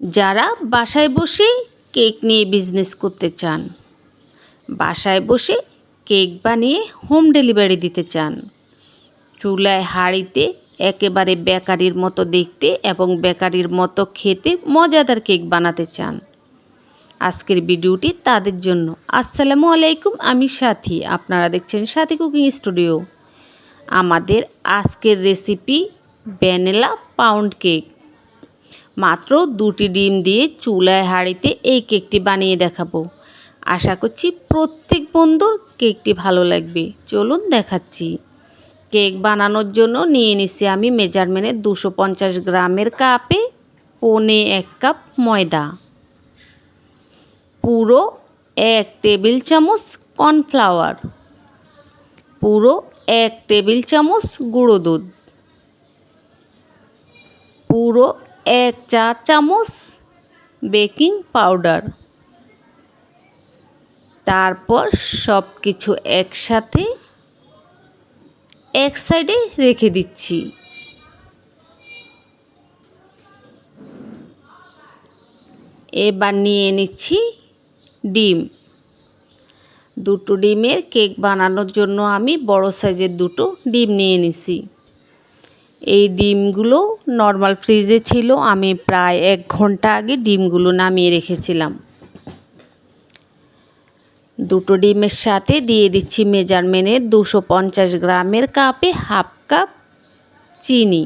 যারা বাসায় বসে কেক নিয়ে বিজনেস করতে চান, বাসায় বসে কেক বানিয়ে হোম ডেলিভারি দিতে চান, চুলায় হাঁড়িতে একেবারে বেকারির মতো দেখতে এবং বেকারির মতো খেতে মজাদার কেক বানাতে চান। আজকের ভিডিওটি তাদের জন্য। আসসালামু আলাইকুম, আমি সাথী। আপনারা দেখছেন সাথী কুকিং স্টুডিও। আমাদের আজকের রেসিপি ভ্যানিলা পাউন্ড কেক মাত্র দুটি ডিম দিয়ে চুলায় হাঁড়িতে এই কেকটি বানিয়ে দেখাবো। আশা করছি প্রত্যেক বন্ধুর কেকটি ভালো লাগবে। চলুন দেখাচ্ছি। কেক বানানোর জন্য নিয়ে নিছি আমি মেজারমেন্টের দুশো পঞ্চাশ গ্রামের কাপে পনে এক কাপ ময়দা। পুরো এক টেবিল চামচ কর্নফ্লাওয়ার। পুরো এক টেবিল চামচ গুঁড়ো দুধ। পুরো এক চা চামচ বেকিং পাউডার। তারপর সব কিছু একসাথে এক সাইডে রেখে দিচ্ছি। এবার নিয়ে নিচ্ছি ডিম। দুটো ডিমের কেক বানানোর জন্য আমি বড় সাইজের দুটো ডিম নিয়ে নিছি। এই ডিমগুলো নর্মাল ফ্রিজে ছিল, আমি প্রায় এক ঘণ্টা আগে ডিমগুলো নামিয়ে রেখেছিলাম। দুটো ডিমের সাথে দিয়ে দিচ্ছি মেজারমেন্টের দুশো পঞ্চাশ গ্রামের কাপে হাফ কাপ চিনি,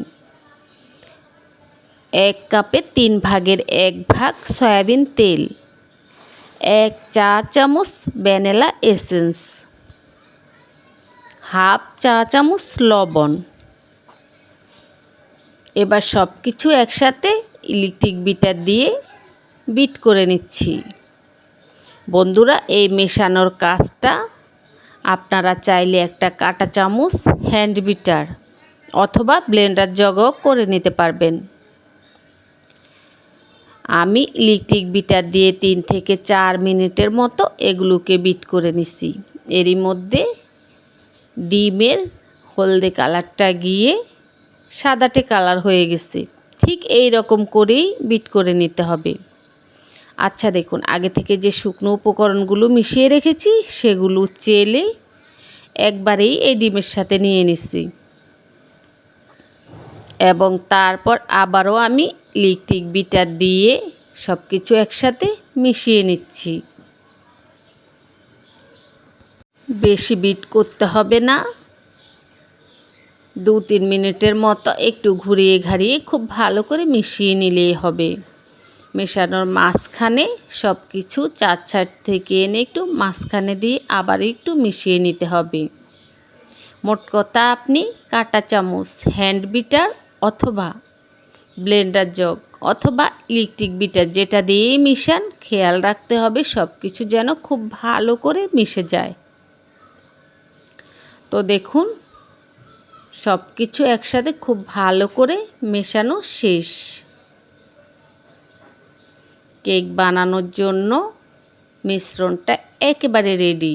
এক কাপে তিন ভাগের এক ভাগ সয়াবিন তেল, এক চা চামচ ভ্যানিলা এসেন্স হাফ চা চামচ লবণ। এবার সব কিছু একসাথে ইলেকট্রিক বিটার দিয়ে বিট করে নিচ্ছি। বন্ধুরা, এই মেশানোর কাজটা আপনারা চাইলে একটা কাটা চামচ হ্যান্ড বিটার অথবা ব্লেন্ডার জগও করে নিতে পারবেন। আমি ইলেকট্রিক বিটার দিয়ে তিন থেকে চার মিনিটের মতো এগুলোকে বিট করে নিছি। এরই মধ্যে ডিমের হলদে কালারটা গিয়ে সাদাটে কালার হয়ে গেছে। ঠিক এই রকম করেই বিট করে নিতে হবে। আচ্ছা দেখুন, আগে থেকে যে শুকনো উপকরণগুলো মিশিয়ে রেখেছি, সেগুলো চেলে একবারেই এই ডিমের সাথে নিয়ে নিচ্ছি এবং তারপর আবারও আমি ইলেকট্রিক বিটার দিয়ে সব কিছু একসাথে মিশিয়ে নিচ্ছি। বেশি বিট করতে হবে না। দু তিন মিনিটের মতো একটু ঘুরিয়ে ঘাড়িয়ে খুব ভালো করে মিশিয়ে নিলেই হবে। মেশানোর মাঝখানে সব কিছু চার ছাড় থেকে এনে একটু মাঝখানে দিয়ে আবার একটু মিশিয়ে নিতে হবে। মোট কথা আপনি কাটা চামচ, হ্যান্ড বিটার অথবা ব্লেন্ডার জগ অথবা ইলেকট্রিক বিটার যেটা দিয়েই মিশান, খেয়াল রাখতে হবে সব কিছু যেন খুব ভালো করে মিশে যায়। তো দেখুন সব কিছু একসাথে খুব ভালো করে মেশানো শেষ। কেক বানানোর জন্য মিশ্রণটা একেবারে রেডি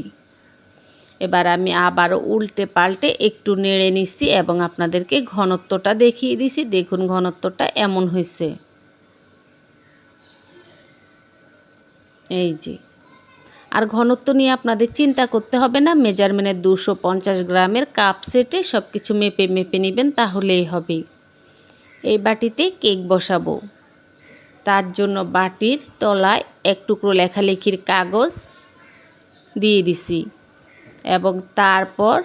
এবার আমি আবারও উল্টে পাল্টে একটু নেড়ে নিছি এবং আপনাদেরকে ঘনত্বটা দেখিয়ে দিছি দেখুন ঘনত্বটা এমন হয়েছে। এই যে। আর ঘনত্ব নিয়ে আপনাদের চিন্তা করতে হবে না। মেজারমেন্টের দুশো পঞ্চাশ গ্রামের কাপ সেটে সব কিছু মেপে মেপে নেবেন, তাহলেই হবে। এই বাটিতে কেক বসাবো। তার জন্য বাটির তলায় এক টুকরো লেখালেখির কাগজ দিয়ে দিছি এবং তারপর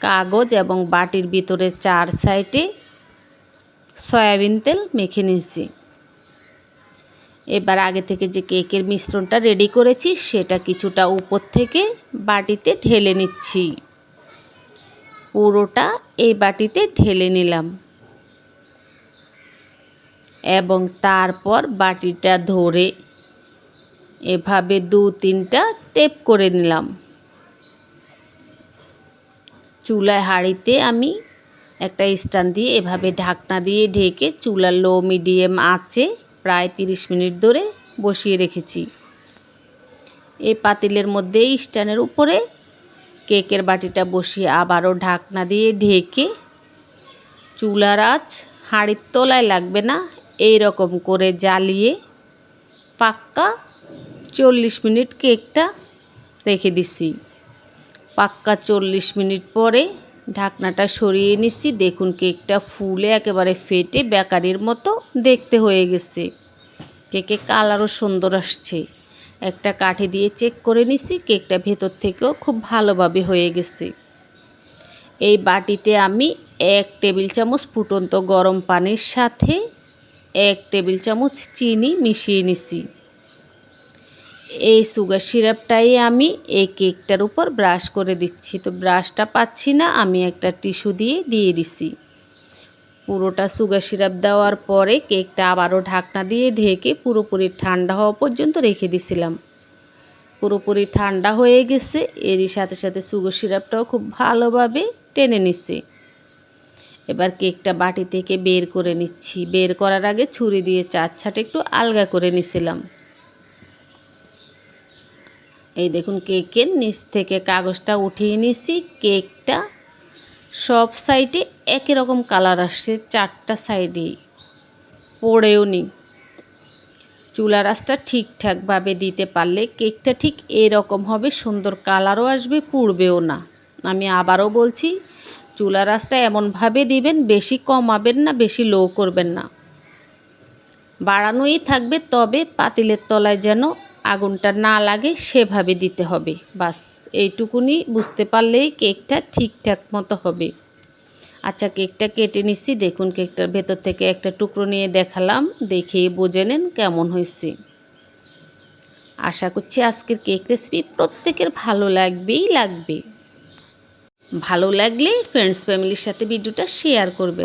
কাগজ এবং বাটির ভিতরে চার সাইডে সয়াবিন তেল মেখে নিয়েছি এবার আগে থেকে যে কেকের মিশ্রণটা রেডি করেছি, সেটা কিছুটা উপর থেকে বাটিতে ঢেলে নিচ্ছি। পুরোটা এই বাটিতে ঢেলে নিলাম। এবং তারপর বাটিটা ধরে এভাবে দু তিনটা টেপ করে নিলাম। চুলায় হাঁড়িতে আমি একটা স্ট্যান্ড দিয়ে এভাবে ঢাকনা দিয়ে ঢেকে চুলার লো মিডিয়াম আঁচে প্রায় তিরিশ মিনিট ধরে বসিয়ে রেখেছি। এই পাতিলের মধ্যে স্ট্যান্ডের উপরে কেকের বাটিটা বসিয়ে আবারও ঢাকনা দিয়ে ঢেকে চুলার আঁচ হাঁড়ির তলায় লাগবে না এই রকম করে জ্বালিয়ে পাক্কা চল্লিশ মিনিট কেকটা রেখে দিছি। পাক্কা চল্লিশ মিনিট পরে ঢাকনাটা সরিয়ে নিচ্ছি। দেখুন কেকটা ফুলে একেবারে ফেটে বেকারির মতো দেখতে হয়ে গেছে। কেকে কালারও সুন্দর আসছে। একটা কাঠি দিয়ে চেক করে নিছি কেকটা ভেতর থেকেও খুব ভালোভাবে হয়ে গেছে। এই বাটিতে আমি এক টেবিল চামচ ফুটন্ত গরম পানির সাথে এক টেবিল চামচ চিনি মিশিয়ে নিছি এই সুগার সিরাপটাই আমি এই কেকটার উপর ব্রাশ করে দিচ্ছি। তো ব্রাশটা পাচ্ছি না, আমি একটা টিস্যু দিয়ে দিয়ে দিছি। পুরোটা সুগার সিরাপ দেওয়ার পরে কেকটা আবারও ঢাকনা দিয়ে ঢেকে পুরোপুরি ঠান্ডা হওয়া পর্যন্ত রেখে দিছিলাম। পুরোপুরি ঠান্ডা হয়ে গেছে, এরই সাথে সাথে সুগার সিরাপটাও খুব ভালোভাবে টেনে নিচ্ছে এবার কেকটা বাটি থেকে বের করে নিচ্ছি। বের করার আগে ছুরি দিয়ে চার ছাটে একটু আলগা করে নিছিলাম। এই দেখুন কেকের নিচ থেকে কাগজটা উঠিয়ে নিছি কেকটা সব সাইডে একই রকম কালার আসছে, চারটা সাইডেই পড়েও নি চুলা রাসটা ঠিকঠাকভাবে দিতে পারলে কেকটা ঠিক এরকম হবে, সুন্দর কালারও আসবে, পুড়বেও না। আমি আবারও বলছি, চুলা রাসটা এমনভাবে দিবেন, বেশি কমাবেন না, বেশি লো করবেন না। বাড়ানোই থাকবে, তবে পাতিলের তলায় যেন আগুনটা না লাগে সেভাবে দিতে হবে। বাস এইটুকুনি বুঝতে পারলেই কেকটা ঠিকঠাক মতো হবে। আচ্ছা কেকটা কেটে নিচ্ছি। দেখুন, কেকটার ভেতর থেকে একটা টুকরো নিয়ে দেখালাম। দেখে বুঝে নেন কেমন হয়েছে। আশা করছি আজকের কেক রেসিপি প্রত্যেকের ভালো লাগবেই লাগবে। ভালো লাগলে ফ্রেন্ডস ফ্যামিলির সাথে ভিডিওটা শেয়ার করবে